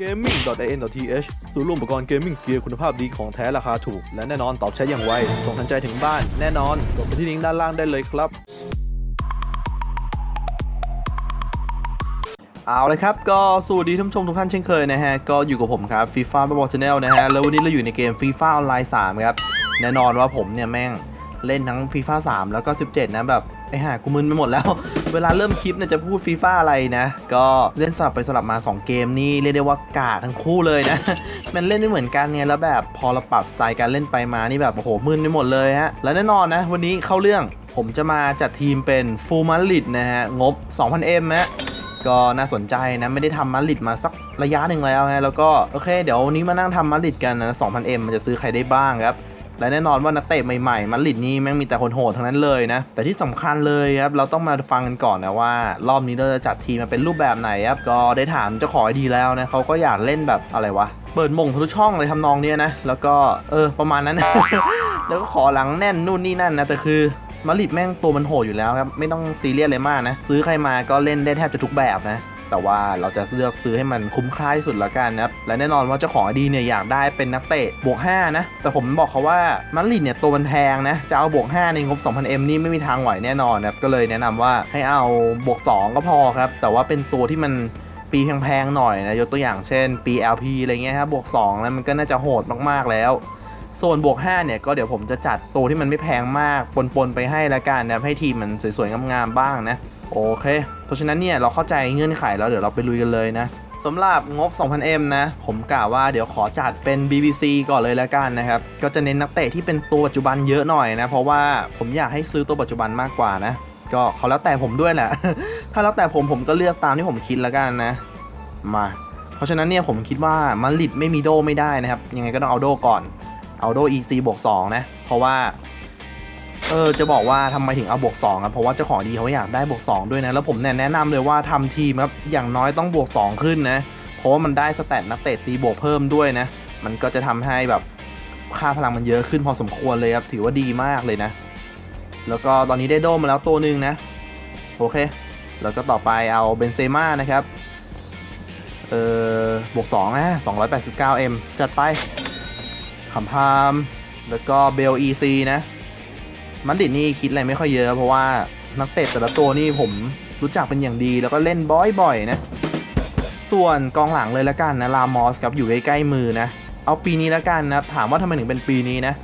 gaming.in.th ศูนย์รวมอุปกรณ์เกมมิ่งเกียร์คุณภาพดีของแท้ราคาถูก และแน่นอนตอบใช้อย่างไว ส่งทันใจถึงบ้านแน่นอนกดไปที่ลิงก์ด้านล่างได้เลยครับ เอาเลยครับ ก็สวัสดีท่านผู้ชมทุกท่านเช่นเคยนะฮะ ก็อยู่กับผมครับฟีฟ่าบอลชาแนลนะฮะ แล้ววันนี้เราอยู่ในเกมฟีฟ่าออนไลน์3ครับ แน่นอนว่าผมเนี่ยแม่งเล่นทั้งฟีฟ่า3แล้วก็ 17 นะแบบ ไอ้ห่ากูมึนไปหมดแล้ว เวลาเริ่มคลิปเนี่ยจะพูดฟีฟ่าอะไรนะ ก็เล่นสลับไปสลับมา 2 เกมนี่เรียกได้ว่ากาดทั้งคู่เลยนะ มันเล่นไม่เหมือนกันไงแล้วแบบพอเราปรับสไตล์การเล่นไปมานี่แบบโอ้โหมึนไปหมดเลยฮะและแน่นอนนะ วันนี้เข้าเรื่องผมจะมาจัดทีมเป็นฟูลมาริดนะฮะงบ 2,000M นะก็น่าสนใจนะ ไม่ได้ทำมาริดมาสักระยะหนึ่งแล้วนะแล้วก็ โอเค เดี๋ยววันนี้มานั่งทำมาริดกันนะ 2,000M มันจะซื้อใครได้บ้างครับ และแน่นอนว่านักเตะใหม่ๆมาดริดนี่แม่งมีแต่คนโหดทั้งนั้นเลยนะ แต่ที่สำคัญเลยครับเราต้องมาฟังกันก่อนนะว่า รอบนี้เราจะจัดทีมมาเป็นรูปแบบไหนครับก็ได้ถามเจ้าของดีแล้วนะเขาก็อยากเล่นแบบอะไรวะเปิดมงทะลุช่องเลยทำนองเนี้ยนะ แล้วก็เออประมาณนั้น แล้วก็ขอหลังแน่นนู่นนี่นั่นนะแต่คือมาริดแม่งตัวมันโหดอยู่แล้วครับ ไม่ต้องซีเรียสเลยมากนะ ซื้อใครมาก็เล่นได้แทบจะทุกแบบนะ แต่ว่าเราจะเลือกซื้อให้มันคุ้มค่าที่สุดละกันนะครับและแน่นอนว่าเจ้าของอดีเนี่ยอยากได้เป็นนักเตะบวก5นะแต่ผมบอกเขาว่ามาดริดเนี่ยตัวมันแพงนะจะเอาบวก5ในงบ 2,000M นี่ไม่มีทางไหวแน่นอนนะครับก็เลยแนะนำว่าให้เอาบวก 2 ก็พอครับแต่ว่าเป็นตัวที่มันปีแพงๆหน่อยนะยกตัวอย่างเช่นปี LP อะไรเงี้ยครับบวก2แล้วมันก็น่าจะโหดมากๆแล้วส่วนบวก 5 เนี่ย ก็เดี๋ยวผมจะจัดตัวที่มันไม่แพงมาก ปน ๆ ไปให้ละกันนะ ให้ทีมมันสวย ๆ งาม ๆ บ้างนะ โอเค เพราะฉะนั้นเนี่ยเราเข้าใจเงื่อนไขแล้วเดี๋ยวเราไปลุยกันเลยนะสำหรับงบ 2,000M นะ ผมกล่าวว่าเดี๋ยวขอจัดเป็น BBC ก่อนเลยและกันนะครับ ก็จะเน้นนักเตะที่เป็นตัวปัจจุบันเยอะหน่อยนะ เพราะว่าผมอยากให้ซื้อตัวปัจจุบันมากกว่านะ ก็เขาแล้วแต่ผมด้วยแหละ ถ้าแล้วแต่ผมผมก็เลือกตามที่ผมคิดและกันนะ มา เพราะฉะนั้นเนี่ยผมคิดว่ามาริดไม่มีโดไม่ได้นะครับ ยังไงก็ต้องเอาโดก่อน เอาโด EC บวก2นะ เพราะว่า เออจะบอกว่าทำไมถึงเอาบวก2ครับเพราะว่าเจ้าของดีเขาอยากได้บวก2ด้วยนะแล้วผมเนี่ยแนะนำเลยว่าทำทีมครับอย่างน้อยต้องบวก 2 ขึ้นนะเพราะว่ามันได้สแตทนักเตะตีบวกเพิ่มด้วยนะ มันก็จะทำให้แบบค่าพลังมันเยอะขึ้นพอสมควรเลยครับถือว่าดีมากเลยนะ แล้วก็ตอนนี้ได้โดมมาแล้วตัวหนึ่งนะโอเค แล้วก็ต่อไปเอาเบนเซม่านะครับเออบวก2นะ 289M จัดไปขำพาม แล้วก็เบล EC นะ มันดิดนี่คิดอะไรไม่ค่อยเยอะ เพราะว่านักเตะแต่ละตัวนี่ผมรู้จักเป็นอย่างดีแล้วก็เล่นบ่อยๆนะ ส่วนกองหลังเลยละกันนะลามอสครับอยู่ใกล้ๆมือนะ เอาปีนี้ละกันนะถามว่าทำไมถึงเป็นปีนี้นะ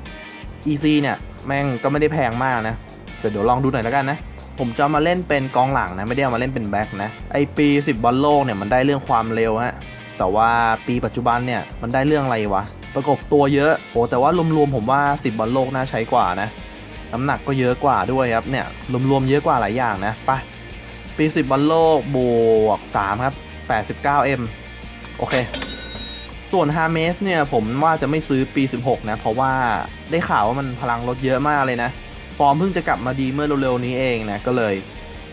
EC เนี่ยแม่งก็ไม่ได้แพงมากนะแต่เดี๋ยวลองดูหน่อยละกันนะผมจะมาเล่นเป็นกองหลังนะไม่ได้เอามาเล่นเป็นแบ็คนะไอปี 10บอลโลกเนี่ยมันได้เรื่องความเร็วฮะแต่ว่าปีปัจจุบันเนี่ยมันได้เรื่องอะไรวะประกบตัวเยอะโหแต่ว่ารวมๆผมว่า 10บอลโลกน่าใช้กว่านะ น้ำหนักก็เยอะกว่าด้วยครับเนี่ยรวมๆเยอะกว่าหลายอย่างนะไปปี 10บอลโลกบวก 3 ครับ 89M โอเค ส่วนฮาเมสเนี่ยผมว่าจะไม่ซื้อปี 16 นะ เพราะว่าได้ข่าวว่ามันพลังลดเยอะมากเลยนะ ฟอร์มเพิ่งจะกลับมาดีเมื่อเร็วๆนี้เองนะ ก็เลย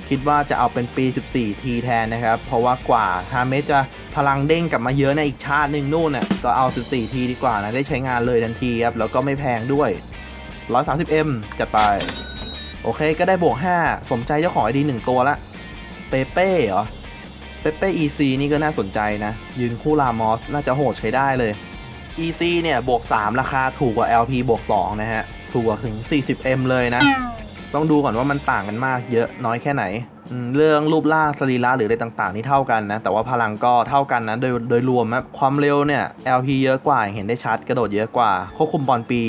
คิดว่าจะเอาเป็นปี 14 ทีแทนนะครับ เพราะว่ากว่าฮาเมสจะพลังเด้งกลับมาเยอะในอีกชาติหนึ่งนู่นน่ะก็เอา 14 ทีดีกว่านะ ได้ใช้งานเลยทันทีครับ แล้วก็ไม่แพงด้วย 130M จัดไป โอเคก็ได้บวก 5 สมใจเจ้าของไอดีหนึ่งตัวละเปเป้เหรอ เปเป้ EC นี่ก็น่าสนใจนะ ยืนคู่ลามอส น่าจะโหดใช้ได้เลย EC เนี่ยบวก 3 ราคาถูกกว่า LP บวก 2 นะฮะ ถูกกว่าถึง 40M เลยนะ ต้องดูก่อนว่ามันต่างกันมากเยอะน้อยแค่ไหน เรื่องรูปร่างสรีระหรืออะไรต่างๆ นี่เท่ากันนะ แต่ว่าพลังก็เท่ากันนะ โดยโดยรวมนะความเร็วเนี่ย LP เยอะกว่าเห็นได้ชัดกระโดดเยอะกว่าควบคุมบอลปี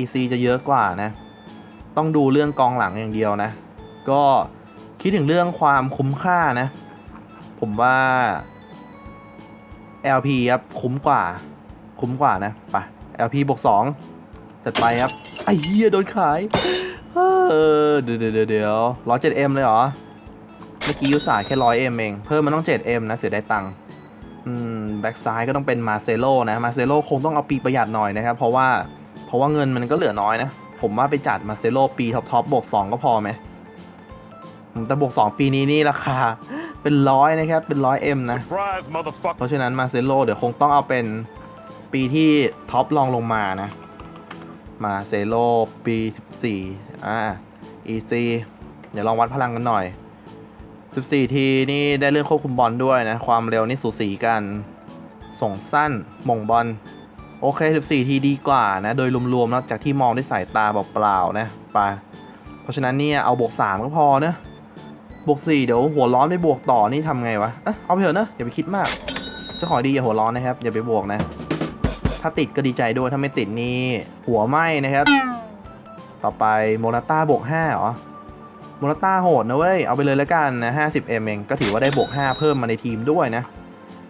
EC จะเยอะกว่านะ ต้องดูเรื่องกองหลังอย่างเดียวนะ ก็คิดถึงเรื่องความคุ้มค่านะ ผมว่า LP ครับคุ้มกว่า คุ้มกว่านะไป LP บวกสองจัดไปครับ ไอ้เหี้ยโดนขาย เออ เดี๋ยวเดี๋ยวเดี๋ยวร้อยเจ็ดเอ็มเลยเหรอ เมื่อกี้ยุสาแค่ร้อยเอ็มเอง เพิ่มมันต้องเจ็ดเอ็มนะเสียได้ตังค์อืม แบ็กซ้ายก็ต้องเป็นมาเซโลนะ มาเซโลคงต้องเอาปีประหยัดหน่อยนะครับ เพราะว่า ราะว่าเงินมันก็เหลือน้อยนะ ผมว่าไปจัดมาเซโลปีท็อปท็อปบวกสองก็พอไหมอืมแต่บวกสองปีนี้นี่ราคาเป็นร้อยนะครับ เป็นร้อยเอ็มนะ Surprise, motherfucker. เพราะฉะนั้นมาเซโลเดี๋ยวคงต้องเอาเป็นปีที่ท็อปลองลงมานะ มาเซโลปี14อ่า EC เดี๋ยวลองวัดพลังกันหน่อย 14 ทีนี่ได้เรื่องควบคุมบอลด้วยนะ ความเร็วนี่สูสีกัน ส่งสั้น หม่งบอล โอเค 14 ทีดีกว่านะ โดยรวมๆแล้วจากที่มองด้วยสายตาเปล่าๆนะไปเพราะฉะนั้นเนี่ยเอาบวก 3 ก็พอนะบวก 4 เดี๋ยวหัวร้อนไปบวกต่อนี่ทำไงวะเอเอาไปเถอะนะอย่าไปคิดมากเจะขอดีอย่าหัวร้อนนะครับ อย่าไปบวกนะ ถ้าติดก็ดีใจด้วยถ้าไม่ติดนี่หัวไหมนะครับ ต่อไปโมราต้าบวก5เหรอโมราต้าโหดนะเว้ยเอาไปเลยแล้วกันนะ 50m เองก็ถือว่าได้บวก 5 เพิ่มมาในทีมด้วยนะ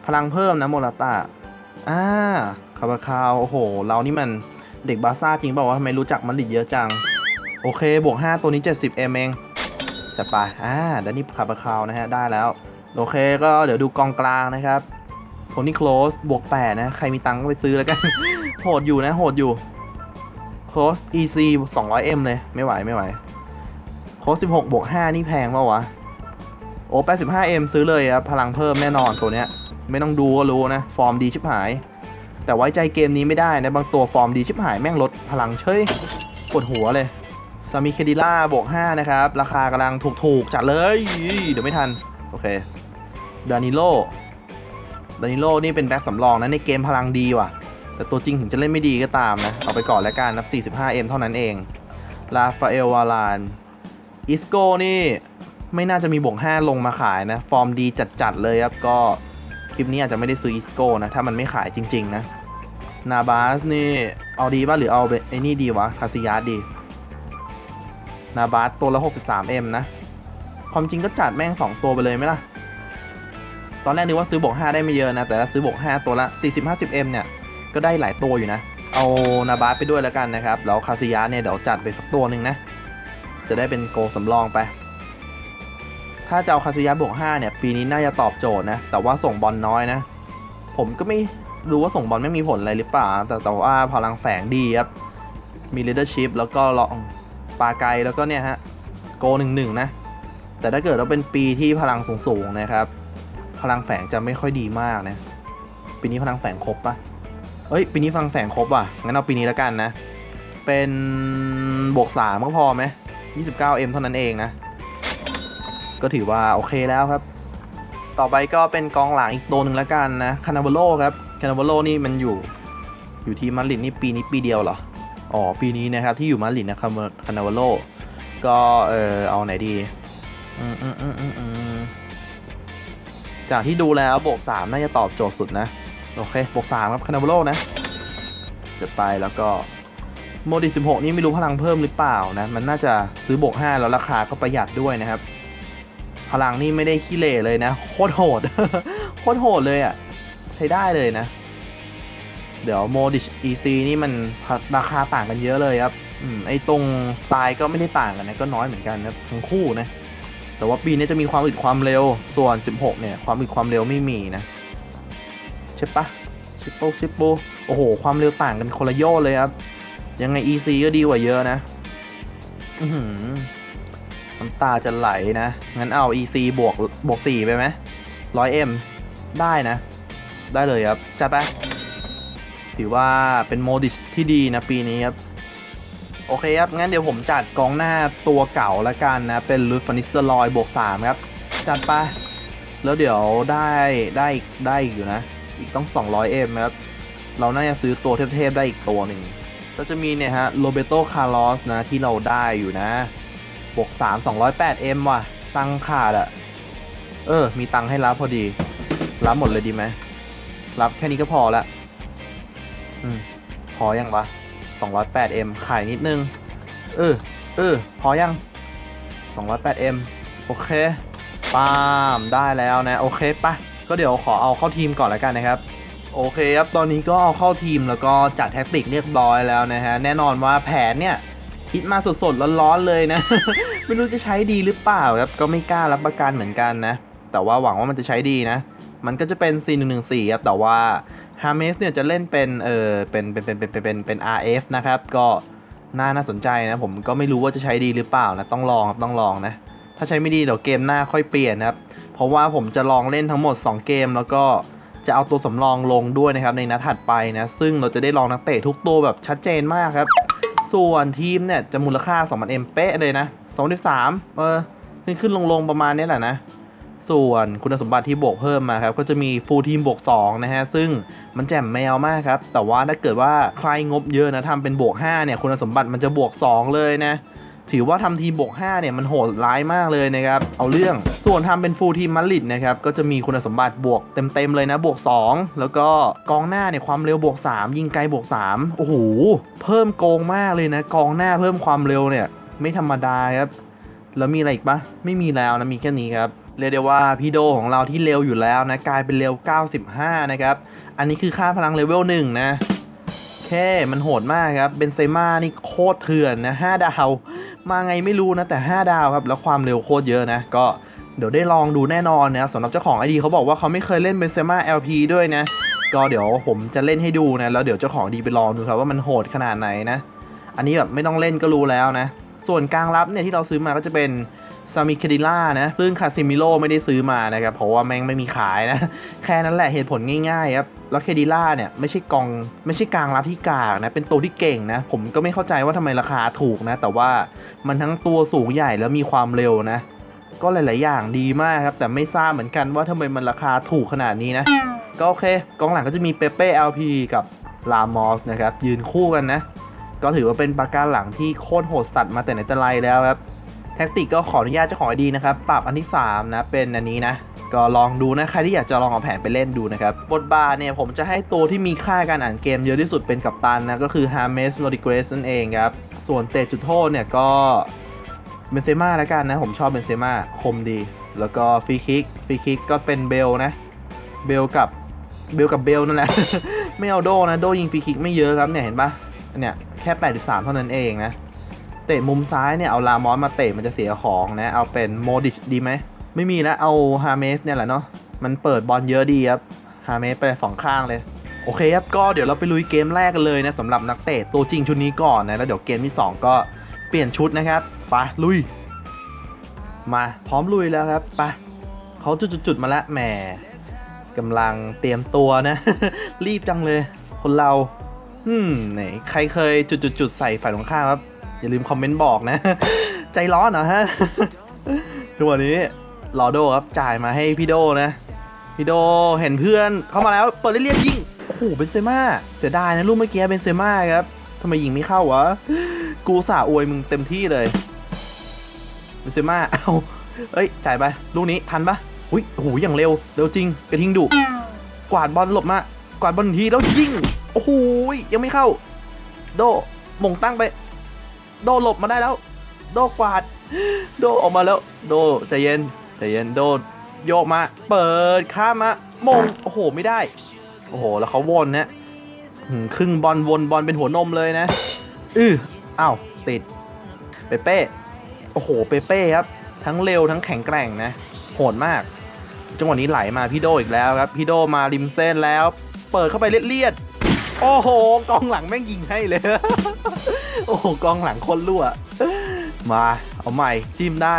พลังเพิ่มนะโมราต้าอ่า คาบาคาวโอ้โห เรานี่มันเด็กบาซ่าจริงเปล่าวะทำไมรู้จักมันลิดเยอะจัง โอเค บวก 5 ตัวนี้ 70m เองจัดไปอ่าดานี่คาบาคาวนะฮะ ได้แล้ว โอเคก็เดี๋ยวดูกองกลางนะครับโทนี่โคลสบวก 8 นะ ใครมีตังค์ก็ไปซื้อแล้วกัน โหดอยู่นะ โหดอยู่โคลส EC 200m เลย ไม่ไหวไม่ไหวโค้ด16บวก 5 นี่แพงเปล่าวะโอ้ 85M ซื้อเลยครับ พลังเพิ่มแน่นอนตัวเนี้ย ไม่ต้องดูก็รู้นะ ฟอร์มดีชิบหาย แต่ไว้ใจเกมนี้ไม่ได้นะ บางตัวฟอร์มดีชิบหายแม่งลดพลังเฉยปวดหัวเลยซามิเคดิล่าบวก 5 นะครับ ราคากำลังถูกๆ จัดเลย เดี๋ยวไม่ทัน โอเคดานิโลดานิโลนี่เป็นแบ็คสำรองนะในเกมพลังดีว่ะ แต่ตัวจริงถึงจะเล่นไม่ดีก็ตามนะ เอาไปก่อนแล้วกันนะ 45M เท่านั้นเองลาฟาเอลวาลานอิสโก้นี่ไม่น่าจะมีบวก 5 ลงมาขายนะ ฟอร์มดีจัดๆเลยครับก็ คลิปนี้อาจจะไม่ได้ซื้ออิสโก้นะ ถ้ามันไม่ขายจริง ๆ นะ นาบาสนี่เอาดีป่ะหรือเอาไอ้นี่ดีวะ คาซิยาดี นาบาสตัวละ 63M นะ ความจริงก็จัดแม่ง 2 ตัวไปเลยไหมล่ะ ตอนแรกนึกว่าซื้อบวก5ได้ไม่เยอะนะ แต่ถ้าซื้อบวก5ตัวละ 40-50M เนี่ย ก็ได้หลายตัวอยู่นะ เอานาบาสไปด้วยแล้วกันนะครับ แล้วคาซิยาเนี่ยเดี๋ยวจัดไปสักตัวหนึ่งนะ จะได้เป็นโกสำรองไป ถ้าจะเอาคาซุยะบวก5เนี่ยปีนี้น่าจะตอบโจทย์นะ แต่ว่าส่งบอลน้อยนะ ผมก็ไม่รู้ว่าส่งบอลไม่มีผลอะไรหรือเปล่า แต่แต่ว่าพลังแฝงดีครับ มี leadership แล้วก็ลองปาไกลแล้วก็เนี่ยฮะโกหนึ่งหนึ่งนะ แต่ถ้าเกิดว่าเป็นปีที่พลังสูงๆนะครับ พลังแฝงจะไม่ค่อยดีมากนะ ปีนี้พลังแฝงครบปะเอ้ยปีนี้พลังแฝงครบอะ งั้นเอาปีนี้แล้วกันนะ เป็นบวกสามก็พอไหม 29M เท่านั้นเองนะ ก็ถือว่าโอเคแล้วครับ ต่อไปก็เป็นกองหลังอีกตัวหนึ่งแล้วกันนะคานา v าโลครับคานา v าโลนี่มันอยู่อยู่ที่มาดริดนี่ปีนี้ปีเดียวเหรออ๋อปีนี้นะครับที่อยู่มาดริดนะครับคานา v าโลก็เออเอาไหนดีอืมอืมอืมอืมจากที่ดูแล้วบวกสามน่าจะตอบโจทย์สุดนะโอเคบวกสามครับคานา v าโลนะจะไปแล้วก็โมดิ16 นี่ไม่รู้พลังเพิ่มหรือเปล่านะ มันน่าจะซื้อบวก 5 แล้วราคาก็ประหยัดด้วยนะครับ พลังนี่ไม่ได้ขี้เหร่เลยนะ โคตรโหด โคตรโหดเลยอะ่ะ ใช้ได้เลยนะ เดี๋ยวโมดิ EC นี่มันราคาต่างกันเยอะเลยครับอืมไอตรงสไตล์ก็ไม่ได้ต่างกันนะ ก็น้อยเหมือนกันนะทั้งคู่นะ แต่ว่าปีนี้จะมีความอึดความเร็ว ส่วน 16 เนี่ย ความอึดความเร็วไม่มีนะ ใช่ปะชิปโปชิปโปโอ้โห ความเร็วต่างกันคนละโยชน์เลยครับ ยังไง EC ก็ดีกว่าเยอะนะ อื น้ำตาจะไหลนะ งั้นเอา EC บวกบวกสี่ไปไหมร้อยเอ็มได้นะ ได้เลยครับ จัดไปถือว่าเป็นโมดิชที่ดีนะปีนี้ครับ โอเคครับ งั้นเดี๋ยวผมจัดกองหน้าตัวเก่าละกันนะ เป็นลูฟานิสเตอร์ลอยบวกสามครับ จัดไป แล้วเดี๋ยวได้ได้ได้อีกอยู่นะ อีกต้อง 200M ครับ เราน่าจะซื้อตัวเทพๆได้อีกตัวหนึ่งก็จะมีเนี่ยฮะโรเบโตคาร์ลอสนะที่เราได้อยู่นะ บวก3 208M ว่ะ ตังขาดอะเออ มีตังให้รับพอดี รับหมดเลยดีไหม รับแค่นี้ก็พอละ อืม พอยังวะ 208M ขายนิดนึง เออ เออ พอยัง 208M โอเคปามได้แล้วนะ โอเคปะก็เดี๋ยวขอเอาเข้าทีมก่อนแล้วกันนะครับโอเคครับ ตอนนี้ก็เอาเข้าทีมแล้วก็จัดแท็กติกเรียบร้อยแล้วนะฮะ แน่นอนว่าแผนเนี่ย คิดมาสดๆร้อนๆเลยนะ ไม่รู้จะใช้ดีหรือเปล่าครับ ก็ไม่กล้ารับประกันเหมือนกันนะ แต่ว่าหวังว่ามันจะใช้ดีนะ มันก็จะเป็น C114 ครับ แต่ว่าฮา m เมสเนี่ยจะเล่นเป็นเออเป็นเป็นเป็นเป็นเป็นเป็น RF นะครับ ก็น่าน่าสนใจนะ ผมก็ไม่รู้ว่าจะใช้ดีหรือเปล่านะ ต้องลองครับต้องลองนะ ถ้าใช้ไม่ดีเดี๋ยวเกมหน้าค่อยเปลี่ยนครับ เพราะว่าผมจะลองเล่นทั้งหมด 2 เกมแล้วก็จะเอาตัวสำรองลงด้วยนะครับในนัดถัดไปนะ ซึ่งเราจะได้ลองนักเตะทุกตัวแบบชัดเจนมากครับ ส่วนทีมเนี่ยจะมูลค่า 2 0 0 0 M เป๊ะเลยนะ23เออขึ้นขึ้นลงลงประมาณนี้แหละนะ ส่วนคุณสมบัติที่บวกเพิ่มมาครับ ก็จะมีฟูลทีมบวก2นะฮะ ซึ่งมันแจ่มแมวมากครับ แต่ว่าถ้าเกิดว่าใครงบเยอะนะทำเป็นบวก5เนี่ยคุณสมบัติมันจะบวก 2 เลยนะ ถือว่าทำทีมบวก5เนี่ยมันโหดร้ายมากเลยนะครับ เอาเรื่อง ส่วนทำเป็นฟูลทีมมัลลิดนะครับ ก็จะมีคุณสมบัติบวกเต็มๆเลยนะ บวก 2 แล้วก็กองหน้าเนี่ยความเร็วบวก 3 ยิงไกลบวก 3 โอ้โห เพิ่มโกงมากเลยนะ กองหน้าเพิ่มความเร็วเนี่ย ไม่ธรรมดาครับ แล้วมีอะไรอีกปะไม่มีแล้วนะ มีแค่นี้ครับเรียกได้ว่าพี่โดของเราที่เร็วอยู่แล้วนะกลายเป็นเร็ว 95 นะครับ อันนี้คือค่าพลังเลเวลหนึ่งนะ แค่มันโหดมากครับ เบนเซม่านี่โคตรเถื่อนนะ 5 ดาว มาไงไม่รู้นะแต่ 5 ดาวครับ แล้วความเร็วโคตรเยอะนะก็เดี๋ยวได้ลองดูแน่นอนนะสำหรับเจ้าของไอดีเขาบอกว่าเขาไม่เคยเล่นเบนเซม่า LP ด้วยนะ ก็เดี๋ยวผมจะเล่นให้ดูนะ แล้วเดี๋ยวเจ้าของดีไปลองดูครับว่ามันโหดขนาดไหนนะ อันนี้แบบไม่ต้องเล่นก็รู้แล้วนะ ส่วนกลางรับเนี่ยที่เราซื้อมาก็จะเป็น ซามิคดิล่านะ ซึ่งคาซิมิโลไม่ได้ซื้อมานะครับ เพราะว่าแม่งไม่มีขายนะ แค่นั้นแหละเหตุผลง่ายๆครับ แล้วเคดิล่าเนี่ยไม่ใช่กองไม่ใช่กลางรับที่กากนะ เป็นตัวที่เก่งนะ ผมก็ไม่เข้าใจว่าทำไมราคาถูกนะ แต่ว่ามันทั้งตัวสูงใหญ่แล้วมีความเร็วนะ ก็หลาย ๆ อย่างดีมากครับ แต่ไม่ทราบเหมือนกันว่าทำไมมันราคาถูกขนาดนี้นะ ก็โอเค กองหลังก็จะมีเปเป้ LP กับลามอสนะครับยืนคู่กันนะ ก็ถือว่าเป็นปากกาหลังที่โคตรโหดสัตว์มาแต่ไหนแต่ไรแล้วครับ แท็กติกก็ขออนุญาตเจ้าของไอดีนะครับ ปรับอันที่3นะ เป็นอันนี้นะ ก็ลองดูนะ ใครที่อยากจะลองเอาแผนไปเล่นดูนะครับ บทบาทเนี่ย ผมจะให้ตัวที่มีค่าการอ่านเกมเยอะที่สุดเป็นกัปตันนะ ก็คือ h a m e s r o d r i g u e z นั่นเองครับ ส่วนเตะจุดโทษเนี่ยก็เบนเซม่าแล้วกันนะ ผมชอบเบนเซม่าคมดี แล้วก็ฟรีคิกฟรีคิกก็เป็นเบลนะ เบลกับเบลกับเบลนั่นแหละ ไม่เอาโดนะ โดยิงฟรีคิกไม่เยอะครับเนี่ยเห็นปะเนี่ยแค่ 83 เท่านั้นเองนะ เตะมุมซ้ายเนี่ยเอาลามอสมาเตะมันจะเสียของนะเอาเป็นโมดิชดีไหมไม่มีแล้วเอาฮาเมสเนี่ยแหละเนาะมันเปิดบอลเยอะดีครับฮาเมสไปสองข้างเลยโอเคครับก็เดี๋ยวเราไปลุยเกมแรกกันเลยนะสำหรับนักเตะตัวจริงชุดนี้ก่อนนะแล้วเดี๋ยวเกมที่ 2 ก็เปลี่ยนชุดนะครับไปลุย มาพร้อมลุยแล้วครับไปเขาจุดๆมาล้วแหมกำลังเตรียมตัวนะ รีบจังเลย คนเรา อืมไหนใครเคยจุดๆใส่ฝ่ายตรงข้ามครับ อย่าลืมคอมเมนต์บอกนะ ใจร้อนเหรอฮะทุกวันนี้ลอโดครับจ่ายมาให้พี่โดนะพี่โดเห็นเพื่อนเข้ามาแล้วเปิดเรียบๆยิงโอ้โหเบนเซม่าเสียดายนะลูกเมื่อกี้เบนเซม่าครับทำไมยิงไม่เข้าวะกูสาอวยมึงเต็มที่เลยเบนเซม่าเอ้าเอ้ยจ่ายไปลูกนี้ทันปะอุ้ยโอ้โหอย่างเร็วเร็วจริงกระทิงดุกวาดบอลหลบมากวาดบอลทีแล้วยิงโอ้โหยังไม่เข้า โดมงตั้งไป โดหลบมาได้แล้ว โดกวาด โดออกมาแล้ว โดใจเย็นใจเย็นโดโยกมา เปิดข้ามมามงโอ้โหไม่ได้ โอ้โหแล้วเขาวนนะครึ่งบอลวนบอลเป็นหัวนมเลยนะอืออ้าวติด เปเป้โอ้โหเปเป้ครับ ทั้งเร็วทั้งแข็งแกร่งนะ โหดมาก จังหวะนี้ไหลมาพี่โดอีกแล้วครับ พี่โดมาริมเส้นแล้ว เปิดเข้าไปเลียดๆโอ้โหกองหลังแม่งยิงให้เลย โอ้โหกองหลังคนรั่ว มาเอาใหม่จิ้มได้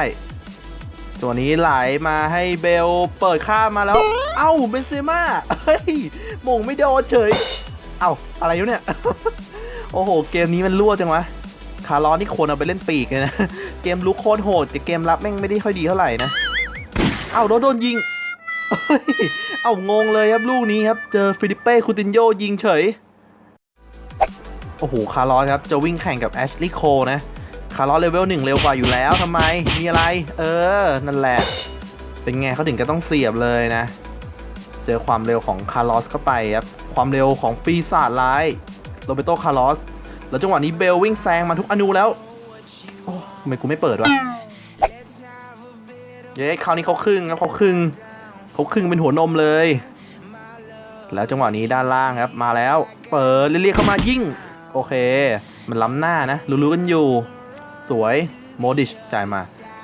ตัวนี้ไหลมาให้เบลเปิดข้ามมาแล้ว เอ้าเบนเซม่าเฮ้ยมงไม่โดนเฉย เอ้าอะไรอยู่เนี่ย โอ้โห เกมนี้มันรั่วจังวะคาร์ลอนนี่ควรเอาไปเล่นปีกเลยนะ เกมลุกโคตรโหดแต่เกมรับแม่งไม่ได้ค่อยดีเท่าไหร่นะ เอ้าโดนโดนยิงเฮ้ยเอ้างงเลยครับลูกนี้ครับ เจอฟิลิปเป้คูตินโยยิงเฉย โอ้โห คาร์ลอสครับ จะวิ่งแข่งกับแอชลีย์โคนะ คาร์ลอสเลเวลหนึ่งเร็วกว่าอยู่แล้วทำไม มีอะไร เออ นั่นแหละ เป็นไงเขาถึงก็ต้องเสียบเลยนะ เจอความเร็วของคาร์ลอสเข้าไปครับ ความเร็วของปีศาจร้ายโรเบโตคาร์ลอส แล้วจังหวะนี้เบลวิ่งแซงมาทุกอนูแล้วโอ้ทำไมกูไม่เปิดวะ เย้คราวนี้เขาครึ่งแล้วเขาครึ่งเขาครึ่งเป็นหัวนมเลย แล้วจังหวะนี้ด้านล่างครับมาแล้ว เปิดเรียกเข้ามายิ่ง โอเค มันล้ำหน้านะ รู้ๆกันอยู่ สวย โมดิช จ่ายมา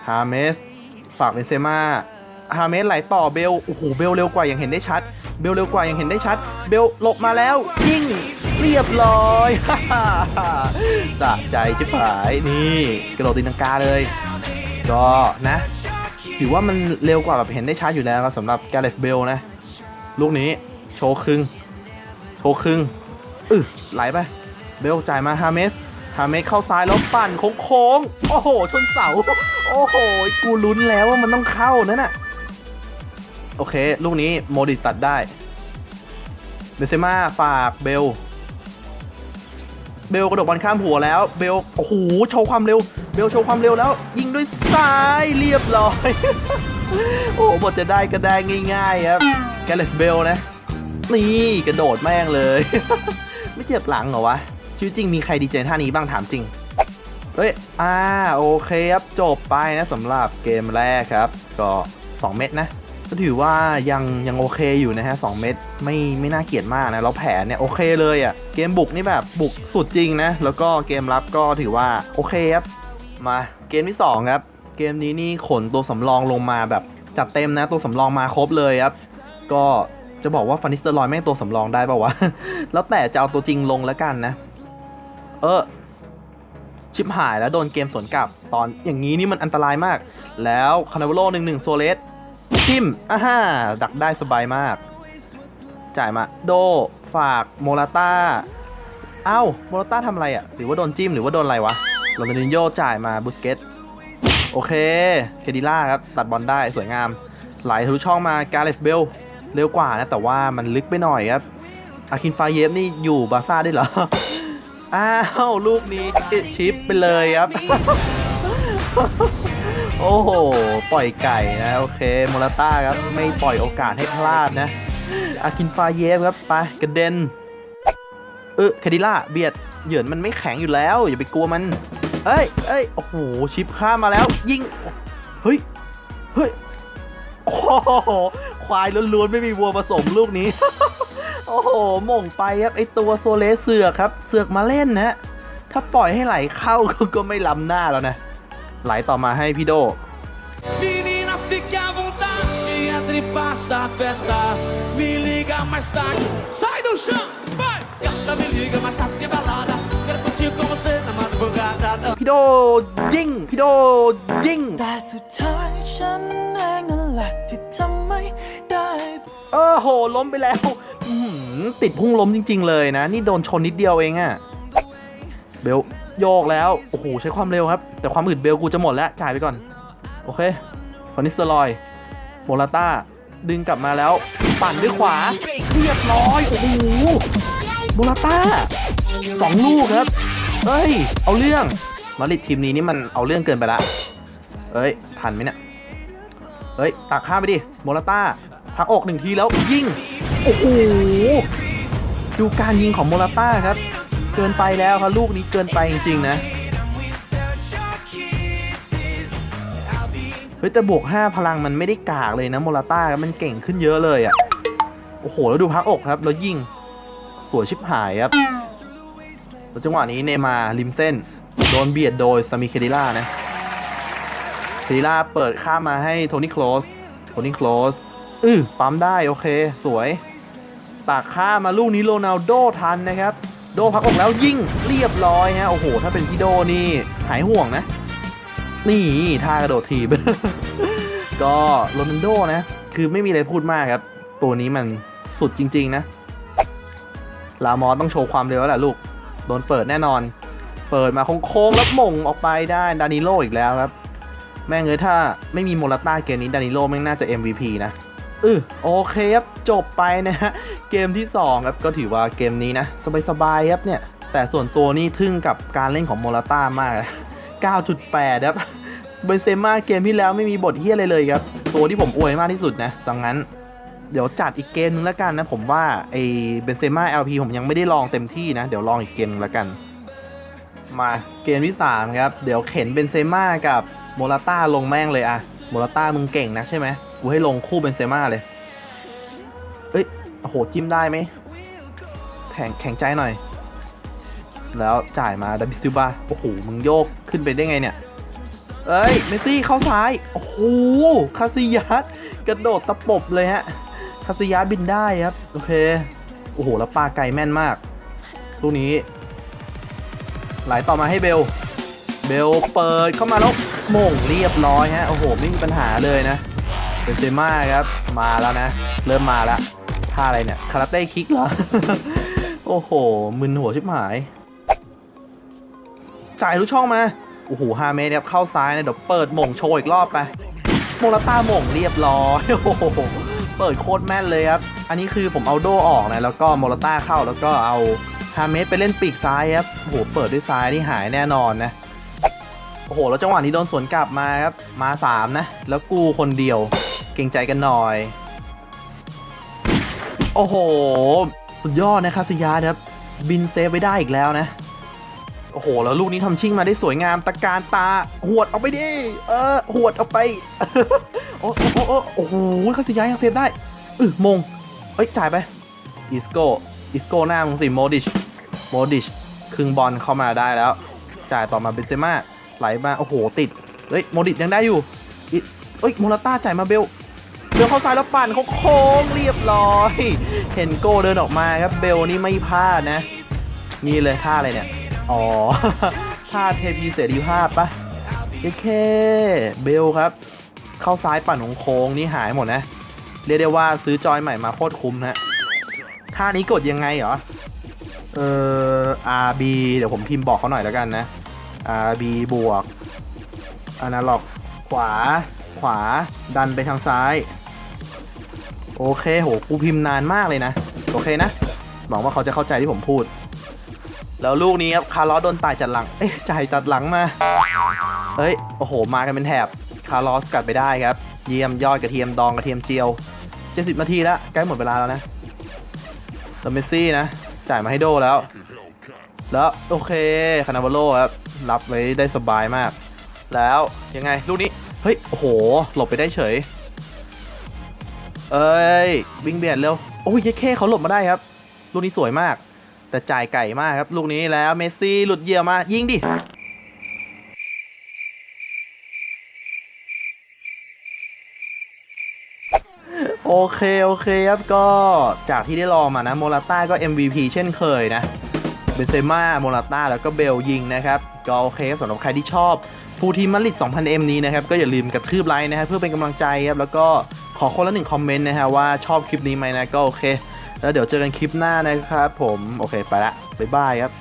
ฮาเมส ฝากเป็นเซม่าฮาเมสไหลต่อเบล โอ้โห เบลเร็วกว่าอย่างเห็นได้ชัด เบลเร็วกว่าอย่างเห็นได้ชัด เบลหลบมาแล้ว ยิง เรียบร้อยสะใจจิ๋หาย นี่กระโดดตีนังกาเลย ก็นะ ถือว่ามันเร็วกว่าแบบเห็นได้ชัดอยู่แล้วครับสำหรับแกเรตเบลนะ ลูกนี้ โชว์ครึ่ง โชว์ครึ่ง อือไหลไป เบลจ่ายมาฮาเมสฮาเมสเข้าซ้ายแล้วปั่นโค้งๆ โอ้โห ชนเสา โอ้โห กูลุ้นแล้วว่ามันต้องเข้านั่นน่ะอเค ลูกนี้โมดิตัดได้ เบนเซม่าฝากเบล เบลกระโดดบอลข้ามหัวแล้ว เบล โอ้โห โชว์ความเร็ว เบลโชว์ความเร็วแล้ว ยิงด้วยซ้ายเรียบร้อย โอ้โหบทจะได้ก็ได้ง่ายๆครับ แกเลสเบลนะ นี่กระโดดแม่งเลย ไม่เจ็บหลังเหรอวะ ชีวิตจริงมีใครดีเจท่านี้บ้างถามจริง เฮ้ย อ่า โอเคครับจบไปนะสำหรับเกมแรกครับ ก็ 2 เม็ดนะ ก็ถือว่ายังยังโอเคอยู่นะฮะ2เม็ดไม่ไม่น่าเกลียดมากนะ แล้วแผนเนี่ยโอเคเลยอะ่ะ เกมบุกนี่แบบบุกสุดจริงนะ แล้วก็เกมรับก็ถือว่าโอเคครับ มาเกมที่ 2 ครับ เกมนี้นี่ขนตัวสำรองลงมาแบบจัดเต็มนะ ตัวสำรองมาครบเลยครับ ก็จะบอกว่าฟันิสเตอร์ลอยแม่งตัวสำรองได้ป่าวะ แล้วแต่จะเอาตัวจริงลงแล้วกันนะ เออ ชิบหายแล้วโดนเกมสวนกลับ ตอนอย่างนี้นี่มันอันตรายมาก แล้วคานาเวโลหนึ่งหนึ่งโซเลสทิมอ่าฮ่าดักได้สบายมาก จ่ายมา โด ฝากโมราต้าเอ้าโมราต้าทำอะไรอะ่ะ หรือว่าโดนจิ้ม หรือว่าโดนอะไรวะโรนัลดินโยจ่ายมาบุสเกตโอเค เคดิล่าครับ ตัดบอลได้สวยงาม ไหลทะลุช่องมากาเลสเบลเร็วกว่านะ แต่ว่ามันลึกไปหน่อยครับอาคินฟาเยฟนี่อยู่บาร์ซ่าได้เหรอ อ้าวลูกนี้ชิปไปเลยครับ โอ้โห ปล่อยไก่นะ โอเคโมราต้าครับ ไม่ปล่อยโอกาสให้พลาดนะ อาคินฟาเยฟครับ ไปกระเด็น เออคาดิล่าเบียด เหยื่อนมันไม่แข็งอยู่แล้ว อย่าไปกลัวมัน เอ้ยเอ้ยโอ้โห ชิปข้ามมาแล้ว ยิง เฮ้ย เฮ้ย โอ้โห ควายล้วนๆ ไม่มีวัวผสมลูกนี้โอ้โหหม่งไปครับไอตัวโซเลสเสือกครับ เสือกมาเล่นนะถ้าปล่อยให้ไหลเข้าก็ไม่ล้ำหน้าแล้วนะ ไหลต่อมาให้พี่โด Menina, fique à vontade, entra e faça a festa. Me liga mais tarde, sai do chão, vai! Gata, me liga mais tarde, tem balada. Quero curtir com você na madrugada. พี่โดยิงพี่โดยิงแต่สุดท้ายฉันเองนั่นแหละที่ทำไม่ได้ เออโหล้มไปแล้ว อื้อหือติดพุ่งล้มจริง ๆ เลยนะ นี่โดนชนนิดเดียวเองอะเบลโยกแล้ว โอ้โห ใช้ความเร็วครับ แต่ความอึดเบลกูจะหมดแล้ว จ่ายไปก่อน โอเคฟอนิสเตอรอยโมราต้า ดึงกลับมาแล้ว ปั่นด้วยขวา เรียบร้อย โอ้โหโมราต้าสองลูกครับเฮ้ย เอาเรื่อง มาริดทีมนี้นี่มันเอาเรื่องเกินไปละ เอ้ย ทันไหมเนี่ยเฮ้ย ตักข้ามไปดิ โมราต้าพักอกหนึ่งทีแล้วยิง โอ้โหดูการยิงของโมราต้าครับ เกินไปแล้วครับลูกนี้เกินไปจริงๆนะเฮ้ยแต่บวก 5 พลังมันไม่ได้กากเลยนะโมราต้ามันเก่งขึ้นเยอะเลยอะ่ะโอ้โห แล้วดูพักอกครับ แล้วยิงสวยชิบหายครับแล้วจังหวะนี้เนมาร์ริมเส้น โดนเบียดโดยซามิเคดิล่านะเคดิล่าเปิดข้ามมาให้โทนี่โคลสโทนี่โคลสอือปั๊มได้โอเค สวย ตากข้ามาลูกนี้โรนัลโดทันนะครับ โดพักอกแล้วยิงเรียบร้อยฮะโอ้โห ถ้าเป็นพี่โดนี่หายห่วงนะ นี่ท่ากระโดดทีบก็โรนัลโดนะ คือไม่มีอะไรพูดมากครับ ตัวนี้มันสุดจริง ๆ นะ ลามอสต้องโชว์ความเร็วแล้วแหละลูก โดนเปิดแน่นอน เปิดมาโค้งๆแล้วม่งออกไปได้ดานิโลอีกแล้วครับ แม่งเลยถ้าไม่มีโมราต้าเกมนี้ดานิโลแม่งน่าจะ MVP นะ เออโอเคครับจบไปนะฮะเกมที่2ครับก็ถือว่าเกมนี้นะสบายๆครับเนี่ยแต่ส่วนตัวนี่ทึ่งกับการเล่นของโมราต้ามาก 9.8 ครับ เบนเซม่าเกมที่แล้วไม่มีบทเฮียอะไรเลยครับ ตัวที่ผมอวยมากที่สุดนะดังนั้น เดี๋ยวจัดอีกเกมนึงแล้วกันนะ ผมว่าไอเบนเซม่า LP ผมยังไม่ได้ลองเต็มที่นะ เดี๋ยวลองอีกเกมนึงแล้วกัน มาเกมที่ 3 ครับ เดี๋ยวเข็นเบนเซม่ากับโมราต้าลงแม่งเลยอะโมราต้ามึงเก่งนะใช่ไหม กูให้ลงคู่เบนเซม่าเลย เอ้ย โอ้โห จิ้มได้ไหม แข่งแข่งใจหน่อย แล้วจ่ายมาดับบิซิบาโอ้โห มึงโยกขึ้นไปได้ไงเนี่ย เอ้ย เมสซี่เข้าซ้าย โอ้โห คาซิยัสกระโดดตะปบเลยฮะ คาซิยัสบินได้ครับ โอเค โอ้โห แล้วปลาไก่แม่นมากลูกนี้ ไหลต่อมาให้เบล เบลเปิดเข้ามาแล้วโม่งเรียบร้อยฮะ โอ้โห ไม่มีปัญหาเลยนะ เบนเซม่าครับ มาแล้วนะ เริ่มมาแล้วท่าอะไรเนี่ย คาราเต้คิกเหรอ โอ้โห มึนหัวชิบหาย จ่ายทุกช่องมา โอ้โหฮาเมสครับเข้าซ้ายนะเดี๋ยวเปิดหม่งโชว์อีกรอบไป โมราต้าหม่งเรียบร้อยโอ้โหเปิดโคตรแม่นเลยครับ อันนี้คือผมเอาโดออกนะ แล้วก็โมราต้าเข้าแล้วก็เอาฮาเมสไปเล่นปีกซ้ายครับโอ้โห เปิดด้วยซ้ายนี่หายแน่นอนนะ โอ้โห แล้วจังหวะนี้โดนสวนกลับมาครับ มาสามนะ แล้วกูคนเดียว เก่งใจกันหน่อย โอ้โห สุดยอดนะคาสิยาครับ บินเซฟไว้ได้อีกแล้วนะ โอ้โห แล้วลูกนี้ทำชิ่งมาได้สวยงามตะการตาหวดเอาไปดิ เออหวดเอาไป โอ้โอ้โอ้โหคาสิยายังเซฟได้อือมง เอ้ย จ่ายไปอิสโกอิสโกหน้ามึงสิโมดิชโมดิชครึ่งบอลเข้ามาได้แล้ว จ่ายต่อมาเบนเซม่าไหลมา โอ้โห ติด เฮ้ย โมดิชยังได้อยู่อิเอ้ย โมราต้าจ่ายมาเบล เบลเข้าซ้ายแล้วปั่นเขาโค้งเรียบร้อย เห็นโก้เดินออกมาครับเบลนี่ไม่พลาดนะ นี่เลยท่าอะไรเนี่ย อ๋อท่าเทพีเสรีภาพปะเอเคเบลครับ เข้าซ้ายปั่นของโค้งนี่หายหมดนะ เรียกได้ว่าซื้อจอยใหม่มาโคตรคุ้มนะท่านี้กดยังไงเหรอ เอ่อ RB เดี๋ยวผมพิมพ์บอกเขาหน่อยแล้วกันนะ RB บวกอนาล็อกขวา ขวา ดันไปทางซ้าย โอเคโหกูพิมพ์นานมากเลยนะ โอเคนะหวังว่าเขาจะเข้าใจที่ผมพูด แล้วลูกนี้ครับคาร์ลอสโดนตายจัดหลัง เอ๊ะจ่ายจัดหลังมาเฮ้ยโอ้โห มากันเป็นแถบคาร์ลอสกัดไปได้ครับ เยี่ยมยอดกระเทียมดองกระเทียมเจียว70นาทีแล้วใกล้หมดเวลาแล้วนะแล้วเมสซี่นะ จ่ายมาให้โดแล้ว แล้วโอเคคานา v าโลครับรับไว้ได้สบายมาก แล้วยังไงลูกนี้เฮ้ยโอ้โหหลบไปได้เฉย เอ้ยวิ่งเบียดเร็วโอ้ยเยเคเขาหลบมาได้ครับ ลูกนี้สวยมาก แต่จ่ายไก่มากครับ ลูกนี้แล้วเมสซี่หลุดเหยื่อมายิงดิโอเค โอเคครับก็จากที่ได้ลองมานะ โมราต้าก็ MVP เช่นเคยนะเบนเซม่าโมราต้าแล้วก็เบลยิงนะครับ ก็โอเคสำหรับใครที่ชอบ ฟูทีมมาริด 2000M นี้นะครับก็อย่าลืมกระทืบไลค์นะครับเพื่อเป็นกำลังใจครับแล้วก็ขอคนละหนึ่งคอมเมนต์นะฮะว่าชอบคลิปนี้ไหมนะก็โอเค แล้วเดี๋ยวเจอกันคลิปหน้านะครับผมโอเคไปละบ๊ายบายครับ